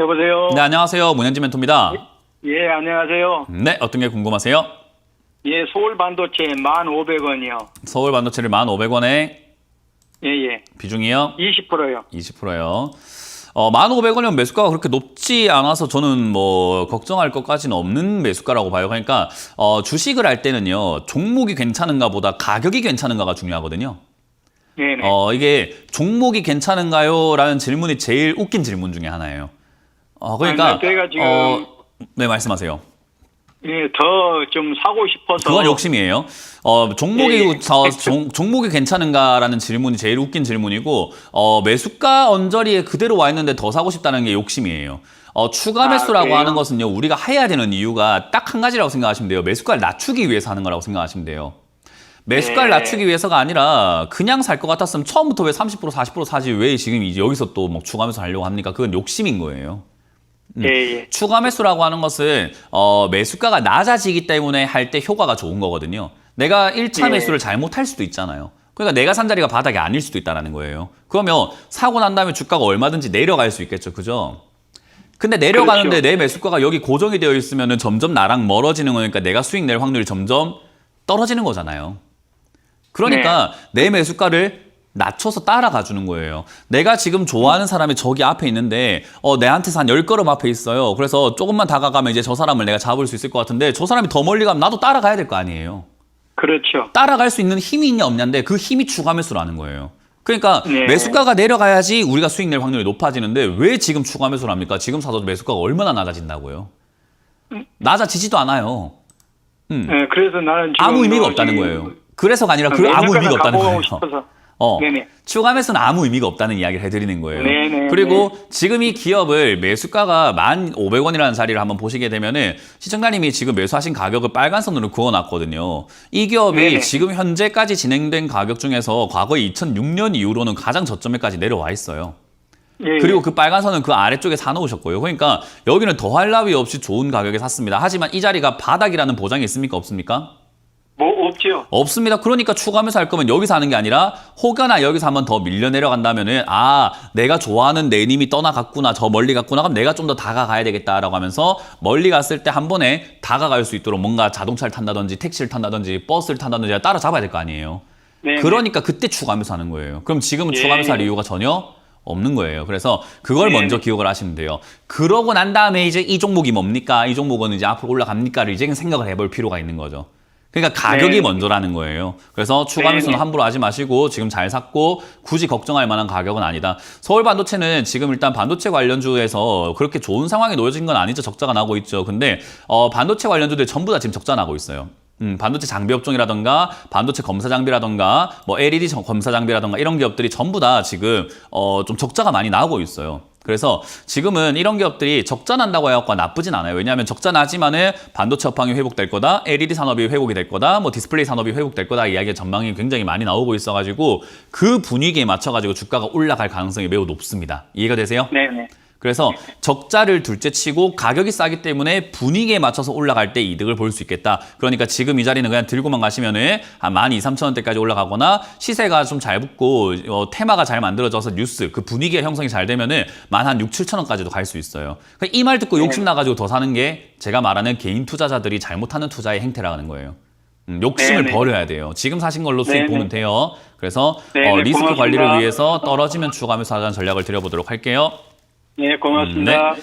여보세요. 네, 안녕하세요. 문현지 멘토입니다. 예, 안녕하세요. 네, 어떤 게 궁금하세요? 예, 서울 반도체 1,500원이요. 서울 반도체를 1,500원에 예, 예. 비중이요? 20%요. 20%요. 어, 1,500원이면 매수가가 그렇게 높지 않아서 저는 뭐 걱정할 것까지는 없는 매수가라고 봐요. 그러니까 어, 주식을 할 때는요. 종목이 괜찮은가 보다 가격이 괜찮은가가 중요하거든요. 네, 네. 어, 이게 종목이 괜찮은가요? 라는 질문이 제일 웃긴 질문 중에 하나예요. 어, 그러니까 아니, 제가 지금- 어, 네, 말씀하세요. 예, 더 좀 사고 싶어서 그건 욕심이에요. 어, 종목이 예, 예. 저, 종, 종목이 괜찮은가라는 질문이 제일 웃긴 질문이고 어, 매수가 언저리에 그대로 와 있는데 더 사고 싶다는 게 욕심이에요. 어, 추가 아, 매수라고 그래요? 하는 것은요. 우리가 해야 되는 이유가 딱 한 가지라고 생각하시면 돼요. 매수가를 낮추기 위해서 하는 거라고 생각하시면 돼요. 매수가를 네. 낮추기 위해서가 아니라 그냥 살 것 같았으면 처음부터 왜 30% 40% 사지 왜 지금 이제 여기서 또 뭐 추가 매수 하려고 합니까? 그건 욕심인 거예요. 예, 예. 추가 매수라고 하는 것은 어, 매수가가 낮아지기 때문에 할 때 효과가 좋은 거거든요. 내가 1차 네. 매수를 잘못할 수도 있잖아요. 그러니까 내가 산 자리가 바닥이 아닐 수도 있다는 거예요. 그러면 사고 난 다음에 주가가 얼마든지 내려갈 수 있겠죠. 그죠? 근데 내려가는데 그렇죠. 내 매수가가 여기 고정이 되어 있으면 점점 나랑 멀어지는 거니까 내가 수익 낼 확률이 점점 떨어지는 거잖아요. 그러니까 네. 내 매수가를 낮춰서 따라가 주는 거예요. 내가 지금 좋아하는 사람이 저기 앞에 있는데 어 내한테서 한 10걸음 앞에 있어요. 그래서 조금만 다가가면 이제 저 사람을 내가 잡을 수 있을 것 같은데 저 사람이 더 멀리 가면 나도 따라가야 될 거 아니에요. 그렇죠. 따라갈 수 있는 힘이 있냐 없냐인데 그 힘이 추가 매수라는 거예요. 그러니까 네. 매수가가 내려가야지 우리가 수익 낼 확률이 높아지는데 왜 지금 추가 매수를 합니까? 지금 사도 매수가가 얼마나 낮아진다고요? 낮아지지도 않아요. 예, 그래서 나는 아무 의미가 뭐 없다는 이- 거예요. 그래서가 아니라 그 아무 의미가 없다는 거예요. 싶어서. 어, 네네. 추가 매수는 아무 의미가 없다는 이야기를 해드리는 거예요. 네네, 그리고 지금 이 기업을 매수가가 1,500원이라는 자리를 한번 보시게 되면은 시청자님이 지금 매수하신 가격을 빨간 선으로 그어놨거든요. 이 기업이 네네. 지금 현재까지 진행된 가격 중에서 과거 2006년 이후로는 가장 저점에까지 내려와 있어요. 예, 그리고 그 빨간 선은 그 아래쪽에 사놓으셨고요. 그러니까 여기는 더할 나위 없이 좋은 가격에 샀습니다. 하지만 이 자리가 바닥이라는 보장이 있습니까? 없습니까? 뭐 없죠. 없습니다. 그러니까 추가 매수 할 거면 여기서 하는 게 아니라 혹여나 여기서 한번 더 밀려 내려간다면은 아 내가 좋아하는 내 님이 떠나갔구나 저 멀리 갔구나 그럼 내가 좀 더 다가가야 되겠다라고 하면서 멀리 갔을 때 한 번에 다가갈 수 있도록 뭔가 자동차를 탄다든지 택시를 탄다든지 버스를 탄다든지 따라잡아야 될 거 아니에요. 네. 그러니까 그때 추가 매수하는 거예요. 그럼 지금은 예. 추가 매수할 이유가 전혀 없는 거예요. 그래서 그걸 네. 먼저 기억을 하시면 돼요. 그러고 난 다음에 이제 이 종목이 뭡니까? 이 종목은 이제 앞으로 올라갑니까를 이제 생각을 해볼 필요가 있는 거죠. 그러니까 가격이 네. 먼저라는 거예요. 그래서 추가 네, 매수는 네. 함부로 하지 마시고 지금 잘 샀고 굳이 걱정할 만한 가격은 아니다. 서울 반도체는 지금 일단 반도체 관련주에서 그렇게 좋은 상황이 놓여진 건 아니죠. 적자가 나고 있죠. 근데 어, 반도체 관련주들 전부 다 지금 적자 나고 있어요. 음, 반도체 장비 업종이라던가 반도체 검사 장비라던가 뭐 LED 정- 검사 장비라던가 이런 기업들이 전부 다 지금 어, 좀 적자가 많이 나오고 있어요. 그래서 지금은 이런 기업들이 적자 난다고 해갖고 나쁘진 않아요. 왜냐하면 적자 나지만은 반도체 업황이 회복될 거다, LED 산업이 회복이 될 거다, 뭐 디스플레이 산업이 회복될 거다 이야기의 전망이 굉장히 많이 나오고 있어가지고 그 분위기에 맞춰가지고 주가가 올라갈 가능성이 매우 높습니다. 이해가 되세요? 네, 네. 그래서 적자를 둘째 치고 가격이 싸기 때문에 분위기에 맞춰서 올라갈 때 이득을 볼 수 있겠다. 그러니까 지금 이 자리는 그냥 들고만 가시면은 한 12,300원대까지 올라가거나 시세가 좀 잘 붙고 어, 테마가 잘 만들어져서 뉴스 그 분위기의 형성이 잘 되면은 만 한 6, 7천원까지도 갈 수 있어요. 이말 듣고 욕심 나가지고 더 사는 게 제가 말하는 개인 투자자들이 잘못하는 투자의 행태라는 거예요. 음, 욕심을 네네. 버려야 돼요. 지금 사신 걸로 수익 네네. 보면 돼요. 그래서 어, 리스크 고맙습니다. 관리를 위해서 떨어지면 추가하면서 하자는 전략을 드려보도록 할게요. 네, 고맙습니다. 네.